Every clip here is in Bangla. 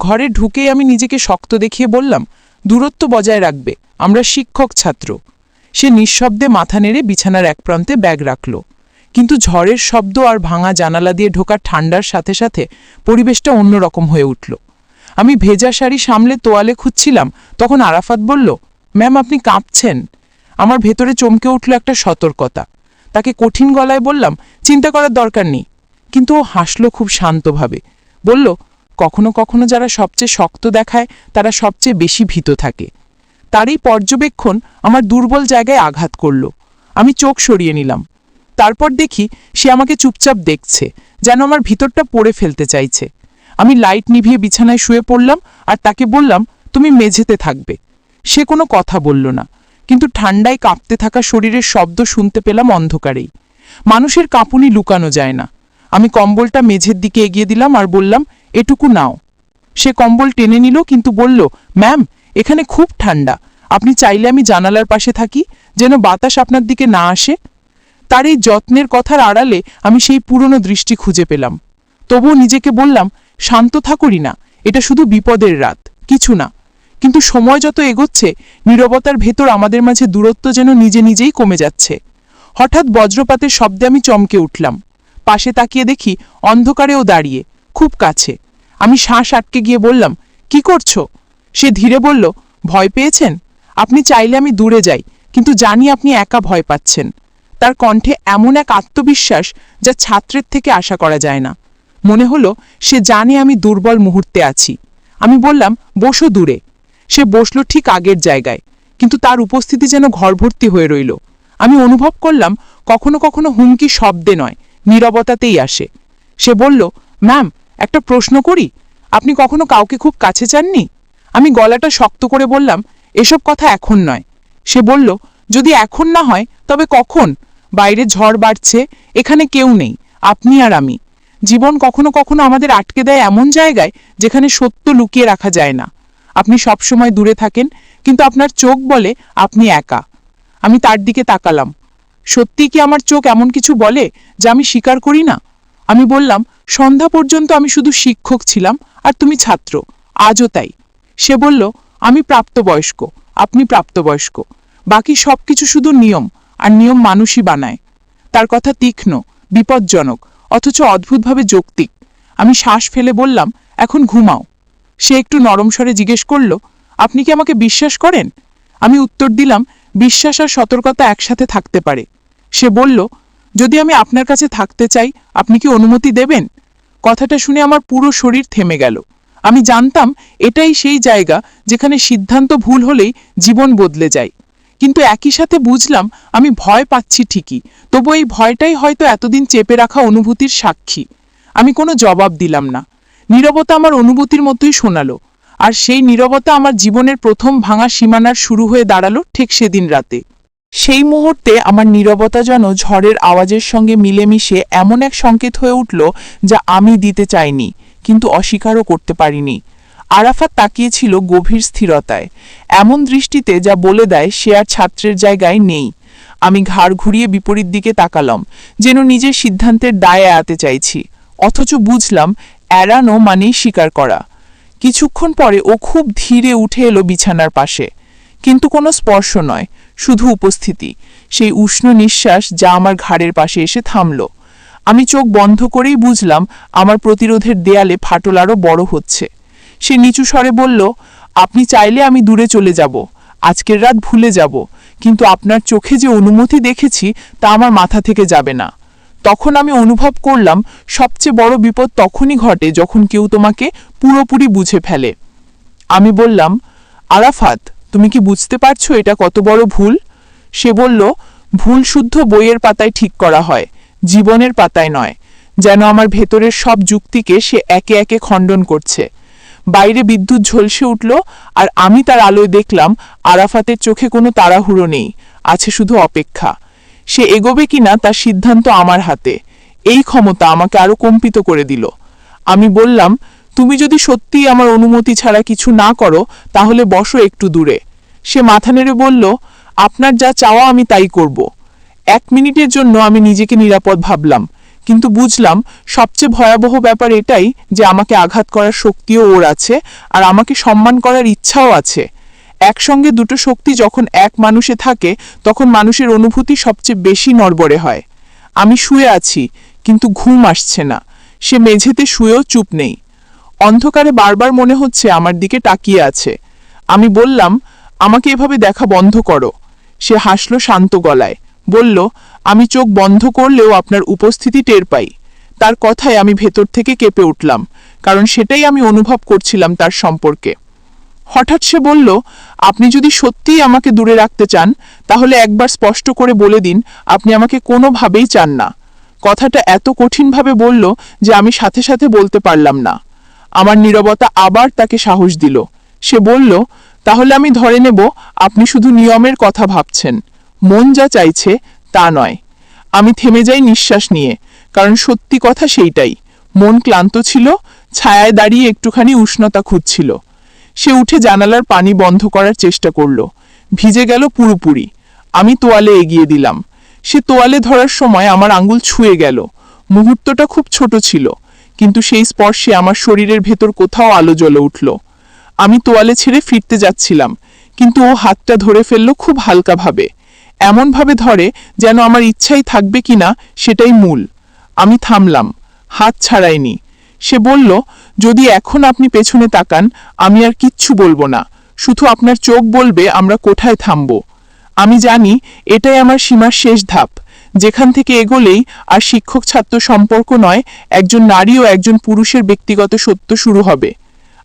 ঘরে ঢুকেই আমি নিজেকে শক্ত দেখিয়ে বললাম, দূরত্ব বজায় রাখবে, আমরা শিক্ষক ছাত্র। সে নিঃশব্দে মাথা নেড়ে বিছানার এক প্রান্তে ব্যাগ রাখল। কিন্তু ঝড়ের শব্দ আর ভাঙা জানালা দিয়ে ঢোকা ঠান্ডার সাথে সাথে পরিবেশটা অন্যরকম হয়ে উঠল। আমি ভেজা শাড়ি সামলে তোয়ালে খুঁজছিলাম, তখন আরাফাত বলল, ম্যাম, আপনি কাঁপছেন। আমার ভেতরে চমকে উঠল একটা সতর্কতা। তাকে কঠিন গলায় বললাম, চিন্তা করার দরকার নেই। কিন্তু ও হাসল খুব শান্তভাবে। বলল কখনো কখনো যারা সবচেয়ে শক্ত দেখায়, তারা সবচেয়ে বেশি ভীত থাকে। তার এই পর্যবেক্ষণ আমার দুর্বল জায়গায় আঘাত করল। আমি চোখ সরিয়ে নিলাম। তারপর দেখি সে আমাকে চুপচাপ দেখছে, যেন আমার ভিতরটা পড়ে ফেলতে চাইছে। আমি লাইট নিভিয়ে বিছানায় শুয়ে পড়লাম আর তাকে বললাম, তুমি মেঝেতে থাকবে। সে কোনো কথা বলল না, কিন্তু ঠান্ডায় কাঁপতে থাকা শরীরের শব্দ শুনতে পেলাম অন্ধকারেই। মানুষের কাঁপুনি লুকানো যায় না। আমি কম্বলটা মেঝের দিকে এগিয়ে দিলাম আর বললাম এটুকু নাও। সে কম্বল টেনে নিল, কিন্তু বলল, ম্যাম, এখানে খুব ঠান্ডা। আপনি চাইলে আমি জানালার পাশে থাকি, যেন বাতাস আপনার দিকে না আসে? তার এই যত্নের কথার আড়ালে আমি সেই পুরনো দৃষ্টি খুঁজে পেলাম। তবুও নিজেকে বললাম, শান্ত থাকুরি না, এটা শুধু বিপদের রাত, কিছু না। কিন্তু সময় যত এগোচ্ছে, নীরবতার ভেতর আমাদের মাঝে দূরত্ব যেন নিজে নিজেই কমে যাচ্ছে। হঠাৎ বজ্রপাতের শব্দে আমি চমকে উঠলাম। পাশে তাকিয়ে দেখি, অন্ধকারেও দাঁড়িয়ে খুব কাছে। আমি শ্বাস আটকে গিয়ে বললাম, কি করছ? সে ধীরে বলল, ভয় পেয়েছেন? আপনি চাইলে আমি দূরে যাই, কিন্তু জানি আপনি একা ভয় পাচ্ছেন। তার কণ্ঠে এমন এক আত্মবিশ্বাস যা ছাত্রের থেকে আশা করা যায় না। মনে হলো, সে জানে আমি দুর্বল মুহূর্তে আছি। আমি বললাম, বসো দূরে। সে বসল ঠিক আগের জায়গায়, কিন্তু তার উপস্থিতি যেন ঘরভর্তি হয়ে রইল। আমি অনুভব করলাম, কখনো কখনো হুমকি শব্দে নয়, নীরবতাতেই আসে। সে বলল ম্যাম, একটা প্রশ্ন করি। আপনি কখনো কাউকে খুব কাছে চাননি? আমি গলাটা শক্ত করে বললাম, এসব কথা এখন নয়। সে বলল, যদি এখন না হয়, তবে কখন? বাইরে ঝড় বাড়ছে, এখানে কেউ নেই, আপনি আর আমি। জীবন কখনো কখনো আমাদের আটকে দেয় এমন জায়গায়, যেখানে সত্য লুকিয়ে রাখা যায় না। আপনি সবসময় দূরে থাকেন, কিন্তু আপনার চোখ বলে, আপনি একা। আমি তার দিকে তাকালাম। সত্যি কি আমার চোখ এমন কিছু বলে, যা আমি স্বীকার করি না? আমি বললাম সন্ধ্যা পর্যন্ত আমি শুধু শিক্ষক ছিলাম আর তুমি ছাত্র। আজও তাই। সে বলল, আমি প্রাপ্তবয়স্ক, আপনি প্রাপ্তবয়স্ক। বাকি সব কিছু শুধু নিয়ম, আর নিয়ম মানুষই বানায়। তার কথা তীক্ষ্ণ, বিপজ্জনক, অথচ অদ্ভুতভাবে যৌক্তিক। আমি শ্বাস ফেলে বললাম, এখন ঘুমাও। সে একটু নরম স্বরে জিজ্ঞেস করল, আপনি কি আমাকে বিশ্বাস করেন? আমি উত্তর দিলাম, বিশ্বাস আর সতর্কতা একসাথে থাকতে পারে। সে বলল, যদি আমি আপনার কাছে থাকতে চাই আপনি কি অনুমতি দেবেন? কথাটা শুনে আমার পুরো শরীর থেমে গেল। আমি জানতাম এটাই সেই জায়গা যেখানে সিদ্ধান্ত ভুল হলেই জীবন বদলে যায়। কিন্তু একই সাথে বুঝলাম আমি ভয় পাচ্ছি ঠিকই, তবু এই ভয়টাই হয়তো এতদিন চেপে রাখা অনুভূতির সাক্ষী। আমি কোনো জবাব দিলাম না। নীরবতা আমার অনুভূতির মতোই শোনালো, আর সেই নীরবতা আমার জীবনের প্রথম ভাঙা সীমানার শুরু হয়ে দাঁড়াল ঠিক সেদিন রাতে। সেই মুহূর্তে আমার নীরবতা যেন ঝড়ের আওয়াজের সঙ্গে মিলেমিশে এমন এক সংকেত হয়ে উঠল যা আমি দিতে চাইনি, কিন্তু অস্বীকারও করতে পারিনি। আরাফাত তাকিয়েছিল গভীর স্থিরতায়। এমন দৃষ্টিতে যা বলে দেয় সে আর ছাত্রের জায়গায় নেই। আমি ঘাড় ঘুরিয়ে বিপরীত দিকে তাকালাম, যেন নিজের সিদ্ধান্তের দায় এড়াতে চাইছি। অথচ বুঝলাম, এড়ানো মানেই স্বীকার করা। কিছুক্ষণ পরে ও খুব ধীরে উঠে এলো বিছানার পাশে। কিন্তু কোনো স্পর্শ নয়, শুধু উপস্থিতি। সেই উষ্ণ নিঃশ্বাস যা আমার ঘাড়ের পাশে এসে থামল। আমি চোখ বন্ধ করেই বুঝলাম আমার প্রতিরোধের দেয়ালে ফাটল আরও বড় হচ্ছে। সে নিচু স্বরে বলল, আপনি চাইলে আমি দূরে চলে যাব, আজকের রাত ভুলে যাব, কিন্তু আপনার চোখে যে অনুমতি দেখেছি তা আমার মাথা থেকে যাবে না। তখন আমি অনুভব করলাম, সবচেয়ে বড় বিপদ তখনই ঘটে যখন কেউ তোমাকে পুরোপুরি বুঝে ফেলে। আমি বললাম, আরাফাত তুমি কি বুঝতে পারছ এটা কত বড় ভুল? সে বলল, ভুল শুদ্ধ বইয়ের পাতায় ঠিক করা হয়, জীবনের পাতায় নয়, যেন আমার ভেতরের সব যুক্তিকে সে একে একে খণ্ডন করছে। বাইরে বিদ্যুৎ ঝলসে উঠল, আর আমি তার আলোয় দেখলাম, আরাফাতের চোখে কোনো তাড়াহুড়ো নেই, আছে শুধু অপেক্ষা। সে এগোবে কিনা তার সিদ্ধান্ত আমার হাতে, এই ক্ষমতা আমাকে আরও কম্পিত করে দিল। আমি বললাম তুমি যদি সত্যিই আমার অনুমতি ছাড়া কিছু না করো, তাহলে বসো একটু দূরে। সে মাথা নেড়ে বলল, আপনার যা চাওয়া আমি তাই করব। এক মিনিটের জন্য আমি নিজেকে নিরাপদ ভাবলাম, কিন্তু বুঝলাম সবচেয়ে ভয়াবহ ব্যাপার এটাই যে আমাকে আঘাত করার শক্তিও ওর আছে, আর আমাকে সম্মান করার ইচ্ছাও আছে। একসঙ্গে দুটো শক্তি যখন এক মানুষে থাকে, তখন মানুষের অনুভূতি সবচেয়ে বেশি নড়বড়ে হয়। আমি শুয়ে আছি, কিন্তু ঘুম আসছে না। সে মেঝেতে শুয়েও চুপ নেই। অন্ধকারে বারবার মনে হচ্ছে আমার দিকে তাকিয়ে আছে। আমি বললাম, আমাকে এভাবে দেখা বন্ধ করো। সে হাসলো শান্ত গলায়। বলল, আমি চোখ বন্ধ করলেও আপনার উপস্থিতি টের পাই। তার কথায় আমি ভেতর থেকে কেঁপে উঠলাম, কারণ সেটাই আমি অনুভব করছিলাম তার সম্পর্কে। হঠাৎ সে বলল, আপনি যদি সত্যিই আমাকে দূরে রাখতে চান, তাহলে একবার স্পষ্ট করে বলে দিন, আপনি আমাকে কোনোভাবেই চান না। কথাটা এত কঠিনভাবে বলল যে আমি সাথে সাথে বলতে পারলাম না। আমার নীরবতা আবার তাকে সাহস দিল। সে বলল, তাহলে আমি ধরে নেব, আপনি শুধু নিয়মের কথা ভাবছেন। মন যা চাইছে, তা নয়। আমি থেমে যাই নিঃশ্বাস নিয়ে, কারণ সত্যি কথা সেইটাই। মন ক্লান্ত ছিল, ছায়ায় দাঁড়িয়ে একটুখানি উষ্ণতা খুঁজছিল। সে উঠে জানালার পানি বন্ধ করার চেষ্টা করল। ভিজে গেল পুরোপুরি। আমি তোয়ালে এগিয়ে দিলাম। সে তোয়ালে ধরার সময় আমার আঙ্গুল ছুঁয়ে গেল। মুহূর্তটা খুব ছোট ছিল। কিন্তু সেই স্পর্শে আমার শরীরের ভেতর কোথাও আলো জ্বলে উঠল। আমি তোয়ালে ছেড়ে ফিরতে যাচ্ছিলাম, কিন্তু ও হাতটা ধরে ফেলল খুব হালকাভাবে। এমনভাবে ধরে যেন আমার ইচ্ছাই থাকবে কিনা সেটাই মূল। আমি থামলাম, হাত ছাড়াইনি। সে বলল, যদি এখন আপনি পেছনে তাকান, আমি আর কিচ্ছু বলব না। শুধু আপনার চোখ বলবে আমরা কোথায় থামব। আমি জানি এটাই আমার সীমার শেষ ধাপ। যেখান থেকে এগোলেই আর শিক্ষক ছাত্র সম্পর্ক নয়, একজন নারী ও একজন পুরুষের ব্যক্তিগত সত্য শুরু হবে।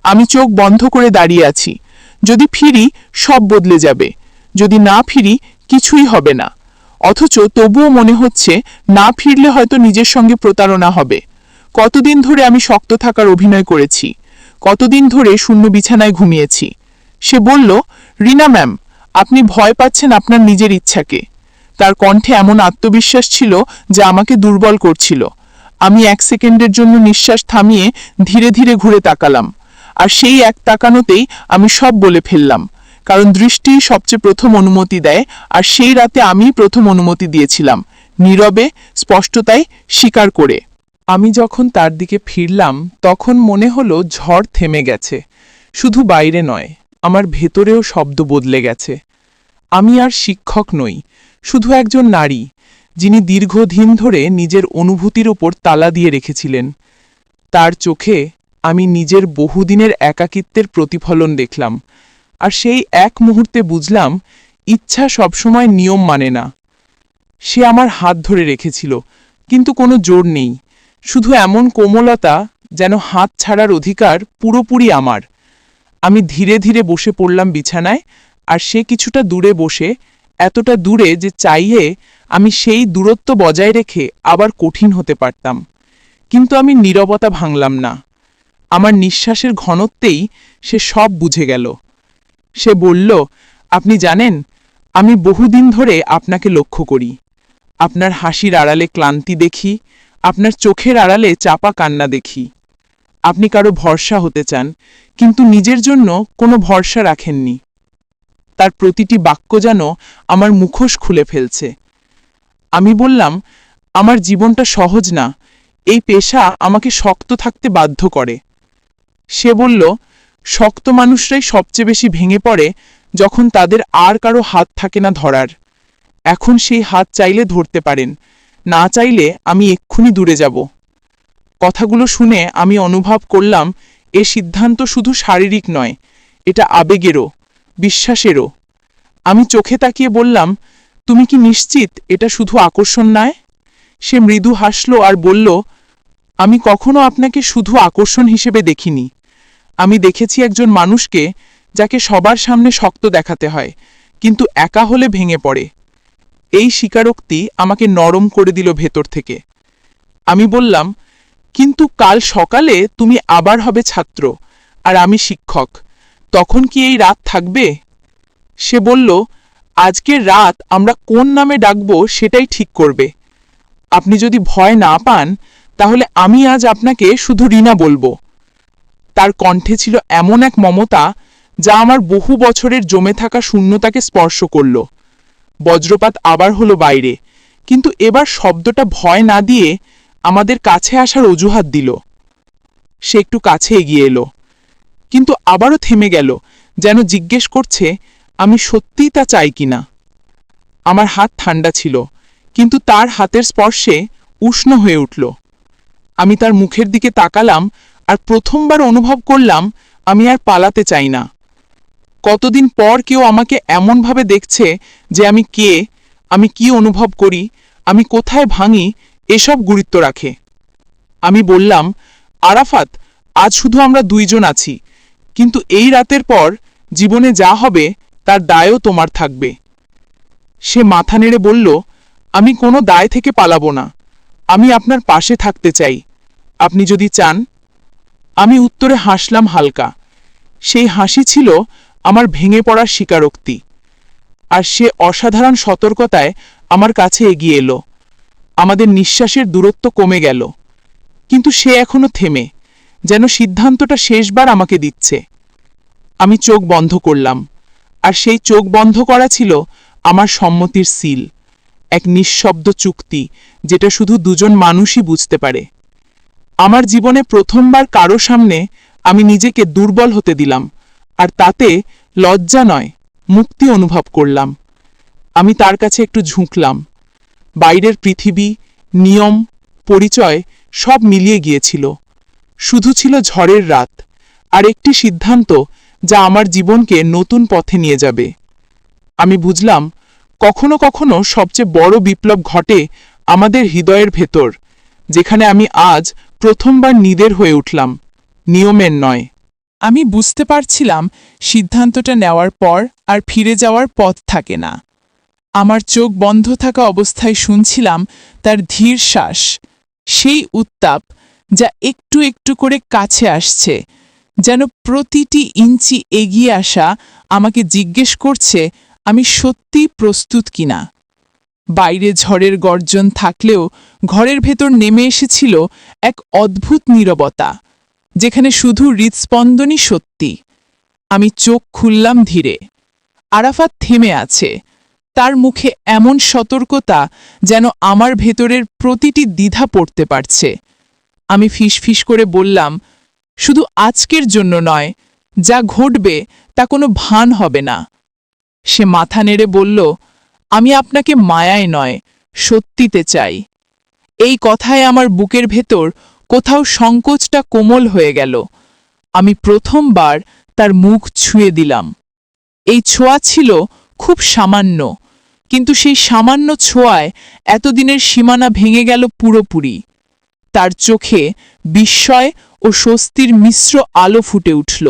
আমি চোখ বন্ধ করে দাঁড়িয়ে আছি। যদি ফিরি, সব বদলে যাবে। যদি না ফিরি, কিছুই হবে না। অথচ তবুও মনে হচ্ছে, না ফিরলে হয়তো নিজের সঙ্গে প্রতারণা হবে। কতদিন ধরে আমি শক্ত থাকার অভিনয় করেছি। কতদিন ধরে শূন্য বিছানায় ঘুমিয়েছি। সে বলল, রিনা ম্যাম, আপনি ভয় পাচ্ছেন আপনার নিজের ইচ্ছাকে। তার কণ্ঠে এমন আত্মবিশ্বাস ছিল যা আমাকে দুর্বল করছিল। আমি এক সেকেন্ডের জন্য নিঃশ্বাস থামিয়ে ধীরে ধীরে ঘুরে তাকালাম। আর সেই এক তাকানোতেই আমি সব বলে ফেললাম, কারণ দৃষ্টি সবচেয়ে প্রথম অনুমতি দেয় আর সেই রাতে আমি প্রথম অনুমতি দিয়েছিলাম, নীরবে, স্পষ্টতায় স্বীকার করে। আমি যখন তার দিকে ফিরলাম, তখন মনে হলো ঝড় থেমে গেছে, শুধু বাইরে নয়, আমার ভেতরেও শব্দ বদলে গেছে। আমি আর শিক্ষক নই শুধু একজন নারী, যিনি দীর্ঘদিন ধরে নিজের অনুভূতির ওপর তালা দিয়ে রেখেছিলেন। তার চোখে আমি নিজের বহুদিনের একাকিত্বের প্রতিফলন দেখলাম, আর সেই এক মুহূর্তে বুঝলাম, ইচ্ছা সবসময় নিয়ম মানে না। সে আমার হাত ধরে রেখেছিল, কিন্তু কোনো জোর নেই। শুধু এমন কোমলতা যেন হাত ছাড়ার অধিকার পুরোপুরি আমার। আমি ধীরে ধীরে বসে পড়লাম বিছানায়, আর সে কিছুটা দূরে বসে এতটা দূরে যে চাইয়ে আমি সেই দূরত্ব বজায় রেখে আবার কঠিন হতে পারতাম। কিন্তু আমি নীরবতা ভাঙলাম না। আমার নিঃশ্বাসের ঘনত্বেই সে সব বুঝে গেল। সে বলল, আপনি জানেন, আমি বহুদিন ধরে আপনাকে লক্ষ্য করি। আপনার হাসির আড়ালে ক্লান্তি দেখি, আপনার চোখের আড়ালে চাপা কান্না দেখি। আপনি কারও ভরসা হতে চান, কিন্তু নিজের জন্য কোনো ভরসা রাখেননি। তার প্রতিটি বাক্য যেন আমার মুখোশ খুলে ফেলছে। আমি বললাম, আমার জীবনটা সহজ না। এই পেশা আমাকে শক্ত থাকতে বাধ্য করে। সে বলল, শক্ত মানুষরাই সবচেয়ে বেশি ভেঙে পড়ে যখন তাদের আর কারও হাত থাকে না ধরার। এখন সেই হাত চাইলে ধরতে পারেন, না চাইলে আমি এক্ষুনি দূরে যাব। কথাগুলো শুনে আমি অনুভব করলাম, এ সিদ্ধান্ত শুধু শারীরিক নয়, এটা আবেগেরও। বিশ্বাসেরও। আমি চোখে তাকিয়ে বললাম, তুমি কি নিশ্চিত এটা শুধু আকর্ষণ নয়? সে মৃদু হাসল আর বলল, আমি কখনো আপনাকে শুধু আকর্ষণ হিসেবে দেখিনি। আমি দেখেছি একজন মানুষকে যাকে সবার সামনে শক্ত দেখাতে হয়, কিন্তু একা হলে ভেঙে পড়ে। এই স্বীকারোক্তি আমাকে নরম করে দিল ভেতর থেকে। আমি বললাম, কিন্তু কাল সকালে তুমি আবার হবে ছাত্র, আর আমি শিক্ষক। তখন কি এই রাত থাকবে? সে বলল, আজকের রাত আমরা কোন নামে ডাকব সেটাই ঠিক করবে। আপনি যদি ভয় না পান, তাহলে আমি আজ আপনাকে শুধু রিনা বলব। তার কণ্ঠে ছিল এমন এক মমতা যা আমার বহু বছরের জমে থাকা শূন্যতাকে স্পর্শ করল। বজ্রপাত আবার হলো বাইরে, কিন্তু এবার শব্দটা ভয় না দিয়ে আমাদের কাছে আসার অজুহাত দিল। সে একটু কাছে এগিয়ে এলো। কিন্তু আবারও থেমে গেল, যেন জিজ্ঞেস করছে, আমি সত্যিই তা চাই কিনা আমার হাত ঠান্ডা ছিল, কিন্তু তার হাতের স্পর্শে উষ্ণ হয়ে উঠল। আমি তার মুখের দিকে তাকালাম আর প্রথমবার অনুভব করলাম, আমি আর পালাতে চাই না। কতদিন পর কেউ আমাকে এমনভাবে দেখছে যে আমি কে, আমি কি অনুভব করি, আমি কোথায় ভাঙি, এসব গুরুত্ব রাখে। আমি বললাম, আরাফাত, আজ শুধু আমরা দুইজন আছি কিন্তু এই রাতের পর জীবনে যা হবে, তার দায়ও তোমার থাকবে। সে মাথা নেড়ে বলল, আমি কোনো দায় থেকে পালাবো না। আমি আপনার পাশে থাকতে চাই। আপনি যদি চান, আমি উত্তরে হাসলাম হালকা। সেই হাসি ছিল আমার ভেঙে পড়ার স্বীকারোক্তি। আর সে অসাধারণ সতর্কতায় আমার কাছে এগিয়ে এলো। আমাদের নিঃশ্বাসের দূরত্ব কমে গেল। কিন্তু সে এখনও থেমে। যেন সিদ্ধান্তটা শেষবার আমাকে দিচ্ছে। আমি চোখ বন্ধ করলাম, আর সেই চোখ বন্ধ করা ছিল আমার সম্মতির সিল, এক নিঃশব্দ চুক্তি যেটা শুধু দুজন মানুষই বুঝতে পারে। আমার জীবনে প্রথমবার কারও সামনে আমি নিজেকে দুর্বল হতে দিলাম, আর তাতে লজ্জা নয়, মুক্তি অনুভব করলাম। আমি তার কাছে একটু ঝুঁকলাম। বাইরের পৃথিবী, নিয়ম, পরিচয় সব মিলিয়ে গিয়েছিল। শুধু ছিল ঝড়ের রাত, আর একটি সিদ্ধান্ত যা আমার জীবনকে নতুন পথে নিয়ে যাবে। আমি বুঝলাম, কখনো কখনো সবচেয়ে বড় বিপ্লব ঘটে আমাদের হৃদয়ের ভেতর, যেখানে আমি আজ প্রথমবার নিদের হয়ে উঠলাম, নিয়মের নয়। আমি বুঝতে পারছিলাম সিদ্ধান্তটা নেওয়ার পর আর ফিরে যাওয়ার পথ থাকে না। আমার চোখ বন্ধ থাকা অবস্থায় শুনছিলাম তার ধীর শ্বাস, সেই উত্তাপ যা একটু একটু করে কাছে আসছে। যেন প্রতিটি ইঞ্চি এগিয়ে আসা আমাকে জিজ্ঞেস করছে, আমি সত্যিই প্রস্তুত কিনা বাইরে ঝড়ের গর্জন থাকলেও ঘরের ভেতর নেমে এসেছিল এক অদ্ভুত নীরবতা, যেখানে শুধু হৃৎস্পন্দনই সত্যি। আমি চোখ খুললাম ধীরে। আরাফাত থেমে আছে। তার মুখে এমন সতর্কতা যেন আমার ভেতরের প্রতিটি দ্বিধা পড়তে পারছে। আমি ফিসফিস করে বললাম, শুধু আজকের জন্য নয়, যা ঘটবে তা কোনো ভান হবে না। সে মাথা নেড়ে বলল, আমি আপনাকে মায়ায় নয়, সত্যিতে চাই। এই কথায় আমার বুকের ভেতর কোথাও সংকোচটা কোমল হয়ে গেল। আমি প্রথমবার তার মুখ ছুঁয়ে দিলাম। এই ছোঁয়া ছিল খুব সামান্য, কিন্তু সেই সামান্য ছোঁয়ায় এতদিনের সীমানা ভেঙে গেল পুরোপুরি। তার চোখে বিস্ময় ও স্বস্তির মিশ্র আলো ফুটে উঠল।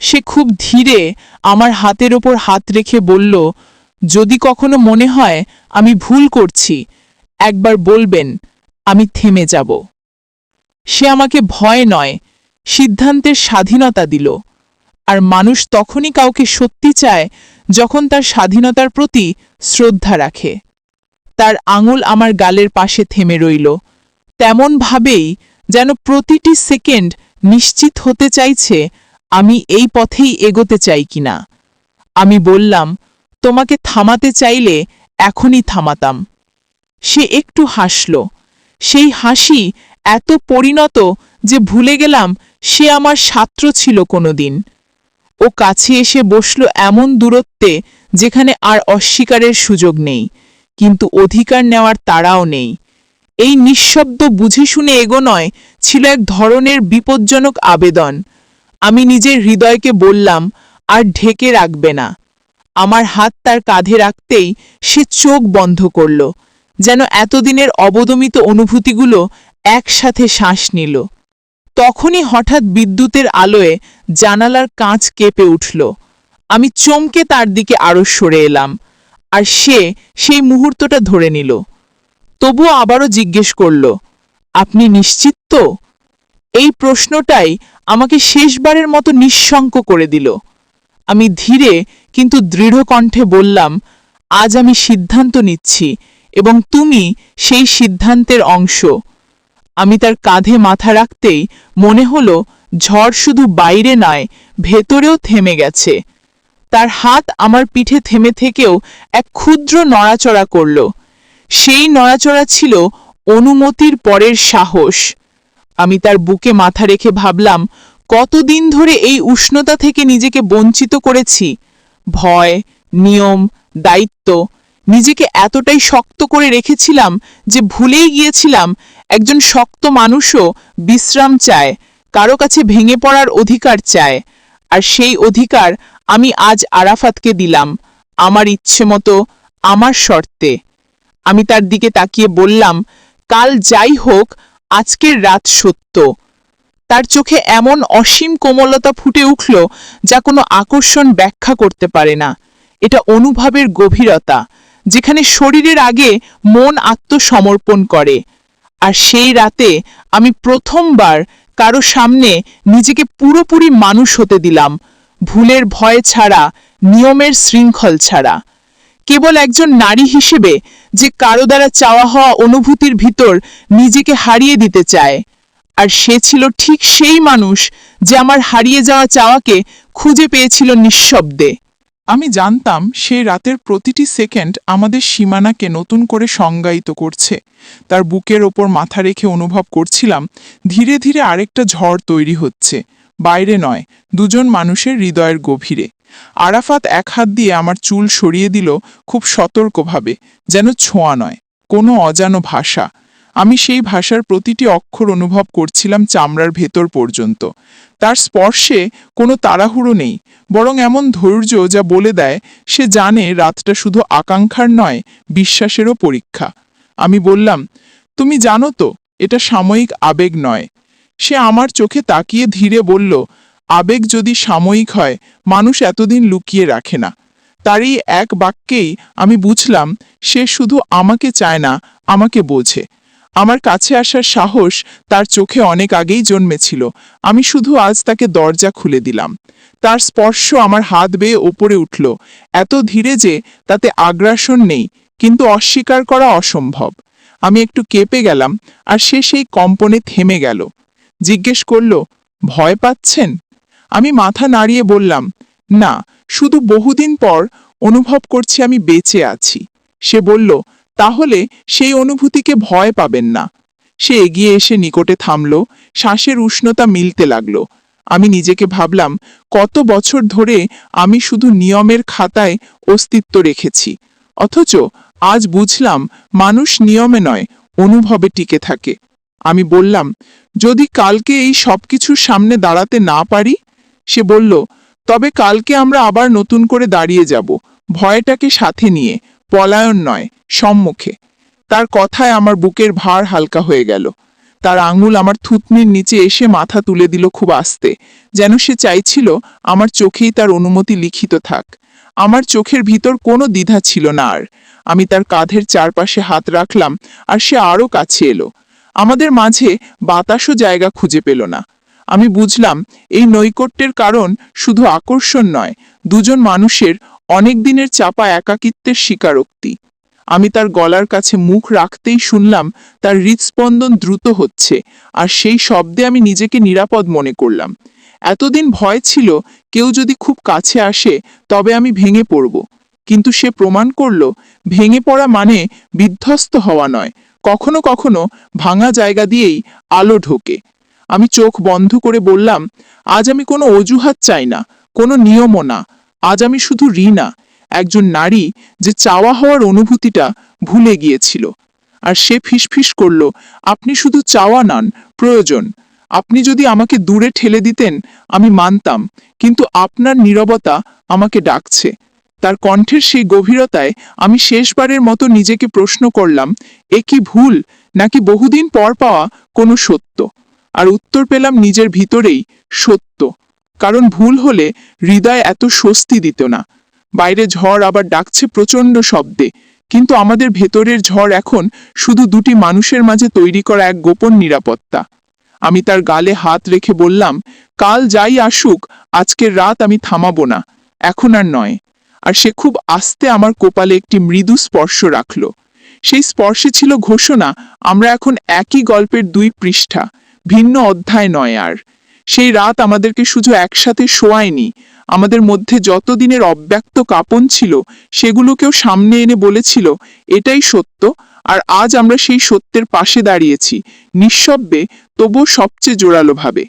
সে খুব ধীরে আমার হাতের ওপর হাত রেখে বলল, যদি কখনো মনে হয় আমি ভুল করছি, একবার বলবেন, আমি থেমে যাব। সে আমাকে ভয় নয়, সিদ্ধান্তের স্বাধীনতা দিল। আর মানুষ তখনই কাউকে সত্যি চায় যখন তার স্বাধীনতার প্রতি শ্রদ্ধা রাখে। তার আঙুল আমার গালের পাশে থেমে রইল। তেমনভাবেই যেন প্রতিটি সেকেন্ড নিশ্চিত হতে চাইছে, আমি এই পথেই এগোতে চাই কিনা। আমি বললাম, তোমাকে থামাতে চাইলে এখনই থামাতাম। সে একটু হাসল। সেই হাসি এত পরিণত যে ভুলে গেলাম সে আমার ছাত্র ছিল কোনোদিন। ও কাছে এসে বসল এমন দূরত্বে যেখানে আর অস্বীকারের সুযোগ নেই, কিন্তু অধিকার নেওয়ার তাড়াও নেই। এই নিঃশব্দ বুঝে শুনে এগোনয় ছিল এক ধরনের বিপজ্জনক আবেদন। আমি নিজের হৃদয়কে বললাম, আর ঢেকে রাখবে না। আমার হাত তার কাঁধে রাখতেই সে চোখ বন্ধ করল, যেন এতদিনের অবদমিত অনুভূতিগুলো একসাথে শ্বাস নিল। তখনই হঠাৎ বিদ্যুতের আলোয় জানালার কাঁচ কেঁপে উঠল। আমি চমকে তার দিকে আরও সরে এলাম, আর সে সেই মুহূর্তটা ধরে নিল। তবুও আবারও জিজ্ঞেস করল, আপনি নিশ্চিত তো? এই প্রশ্নটাই আমাকে শেষবারের মতো নিঃশঙ্ক করে দিল। আমি ধীরে কিন্তু দৃঢ় কণ্ঠে বললাম, আজ আমি সিদ্ধান্ত নিচ্ছি এবং তুমি সেই সিদ্ধান্তের অংশ। আমি তার কাঁধে মাথা রাখতেই মনে হলো ঝড় শুধু বাইরে নয়, ভেতরেও থেমে গেছে। তার হাত আমার পিঠে থেমে থেকেও এক ক্ষুদ্র নড়াচড়া করল। সেই নড়াচড়া ছিল অনুমতির পরের সাহস। আমি তার বুকে মাথা রেখে ভাবলাম, কতদিন ধরে এই উষ্ণতা থেকে নিজেকে বঞ্চিত করেছি? ভয়, নিয়ম, দায়িত্ব, নিজেকে এতটাই শক্ত করে রেখেছিলাম যে ভুলেই গিয়েছিলাম একজন শক্ত মানুষও বিশ্রাম চায়, কারও কাছে ভেঙে পড়ার অধিকার চায়। আর সেই অধিকার আমি আজ আরাফাতকে দিলাম, আমার ইচ্ছে মতো আমার শর্তে। আমি তার দিকে তাকিয়ে বললাম, কাল যাই হোক, আজকের রাত সত্য। তার চোখে এমন অসীম কোমলতা ফুটে উঠল যা কোনো আকর্ষণ ব্যাখ্যা করতে পারে না। এটা অনুভবের গভীরতা, যেখানে শরীরের আগে মন আত্মসমর্পণ করে। আর সেই রাতে আমি প্রথমবার কারও সামনে নিজেকে পুরোপুরি মানুষ হতে দিলাম, ভুলের ভয় ছাড়া, নিয়মের শৃঙ্খল ছাড়া। কেবল একজন নারী হিসেবে যে কারও দ্বারা চাওয়া হওয়া অনুভূতির ভিতর নিজেকে হারিয়ে দিতে চায়। আর সে ছিল ঠিক সেই মানুষ যে আমার হারিয়ে যাওয়া চাওয়াকে খুঁজে পেয়েছিল নিঃশব্দে। আমি জানতাম সেই রাতের প্রতিটি সেকেন্ড আমাদের সীমানাকে নতুন করে সংজ্ঞায়িত করছে। তার বুকের ওপর মাথা রেখে অনুভব করছিলাম ধীরে ধীরে আরেকটা ঝড় তৈরি হচ্ছে। বাইরে নয়, দুজন মানুষের হৃদয়ের গভীরে। আরাফাত এক হাত দিয়ে আমার চুল সরিয়ে দিল খুব সতর্কভাবে, যেন ছোঁয়া নয়, কোনো অজানো ভাষা। আমি সেই ভাষার প্রতিটি অক্ষর অনুভব করছিলাম চামড়ার ভেতর পর্যন্ত। তার স্পর্শে কোনো তাড়াহুড়ো নেই, বরং এমন ধৈর্য যা বলে দেয়, সে জানে রাতটা শুধু আকাঙ্ক্ষার নয়, বিশ্বাসেরও পরীক্ষা। আমি বললাম, তুমি জানো তো, এটা সাময়িক আবেগ নয়। সে আমার চোখে তাকিয়ে ধীরে বলল আবেগ যদি সাময়িক হয়, মানুষ এতদিন লুকিয়ে রাখে না। তার এই এক বাক্যেই আমি বুঝলাম, সে শুধু আমাকে চায় না, আমাকে বোঝে। আমার কাছে আসার সাহস তার চোখে অনেক আগেই জন্মেছিল। আমি শুধু আজ তাকে দরজা খুলে দিলাম। তার স্পর্শ আমার হাত বেয়ে ওপরে উঠল। এত ধীরে যে তাতে আগ্রাসন নেই, কিন্তু অস্বীকার করা অসম্ভব। আমি একটু কেঁপে গেলাম, আর সে সেই কম্পনে থেমে গেল। জিজ্ঞেস করল, ভয় পাচ্ছেন? আমি মাথা নাড়িয়ে বললাম, না, শুধু বহুদিন পর অনুভব করছি আমি বেঁচে আছি। সে বলল, তাহলে সেই অনুভূতিকে ভয় পাবেন না। সে এগিয়ে এসে নিকটে থামল, শ্বাসের উষ্ণতা মিলতে লাগল। আমি নিজেকে ভাবলাম, কত বছর ধরে আমি শুধু নিয়মের খাতায় অস্তিত্ব রেখেছি। অথচ আজ বুঝলাম, মানুষ নিয়মে নয়, অনুভবে টিকে থাকে। আমি বললাম, যদি কালকে এই সব কিছুর সামনে দাঁড়াতে না পারি সে বলল, তবে কালকে আমরা আবার নতুন করে দাঁড়িয়ে যাব। ভয়টাকে সাথে নিয়ে। পলায়ন নয়, সম্মুখে। তার কথায় আমার বুকের ভার হালকা হয়ে গেল। তার আঙুল আমার থুতনির নিচে এসে মাথা তুলে দিল খুব আস্তে, যেন সে চাইছিল আমার চোখেই তার অনুমতি লিখিত থাক। আমার চোখের ভিতর কোনো দ্বিধা ছিল না আর। আমি তার কাঁধের চারপাশে হাত রাখলাম আর সে আরও কাছে এলো। আমাদের মাঝে বাতাসও জায়গা খুঁজে পেল না। আমি বুঝলাম এই নৈকট্যের কারণ শুধু আকর্ষণ নয়, দুজন মানুষের অনেক দিনের চাপা একাকিত্বের স্বীকারোক্তি। আমি তার গলার কাছে মুখ রাখতেই শুনলাম তার হৃদস্পন্দন দ্রুত হচ্ছে, আর সেই শব্দে আমি নিজেকে নিরাপদ মনে করলাম। এতদিন ভয় ছিল, কেউ যদি খুব কাছে আসে, তবে আমি ভেঙে পড়ব। কিন্তু সে প্রমাণ করল, ভেঙে পড়া মানে বিধ্বস্ত হওয়া নয়, কখনো কখনো ভাঙা জায়গা দিয়েই আলো ঢোকে। আমি চোখ বন্ধ করে বললাম, আজ আমি কোনো অজুহাত চাই না, কোনো নিয়মও না। আজ আমি শুধু রিনা একজন নারী যে চাওয়া হওয়ার অনুভূতিটা ভুলে গিয়েছিল। আর সে ফিসফিস করল, আপনি শুধু চাওয়া নন, প্রয়োজন। আপনি যদি আমাকে দূরে ঠেলে দিতেন, আমি মানতাম, কিন্তু আপনার নীরবতা আমাকে ডাকছে। তার কণ্ঠের সেই গভীরতায় আমি শেষবারের মতো নিজেকে প্রশ্ন করলাম, এ কি ভুল, নাকি বহুদিন পর পাওয়া কোনো সত্য? আর উত্তর পেলাম নিজের ভিতরেই, সত্য। কারণ ভুল হলে হৃদয় এত স্বস্তি দিত না। বাইরে ঝড় আবার ডাকছে প্রচণ্ড শব্দে। কিন্তু আমাদের ভেতরের ঝড় এখন শুধু দুটি মানুষের মাঝে তৈরি করা এক গোপন নিরাপত্তা। আমি তার গালে হাত রেখে বললাম, কাল যাই আসুক, আজকের রাত আমি থামাবো না। এখন আর নয়। আর সে খুব আস্তে আমার কোপালে একটি মৃদু স্পর্শ রাখল। সেই স্পর্শে ছিল ঘোষণা, আমরা এখন একই গল্পের দুই পৃষ্ঠা। ভিন্ন অধ্যায় নয় আর। সেই রাত আমাদেরকে শুধু একসাথে শোয়ায়নি, আমাদের মধ্যে যতদিনের অব্যক্ত কাপন ছিল, সেগুলোকেও সামনে এনে বলেছিল, এটাই সত্য, আর আজ আমরা সেই সত্যের পাশে দাঁড়িয়েছি, নিঃশব্দে তবুও সবচেয়ে জোরালোভাবে।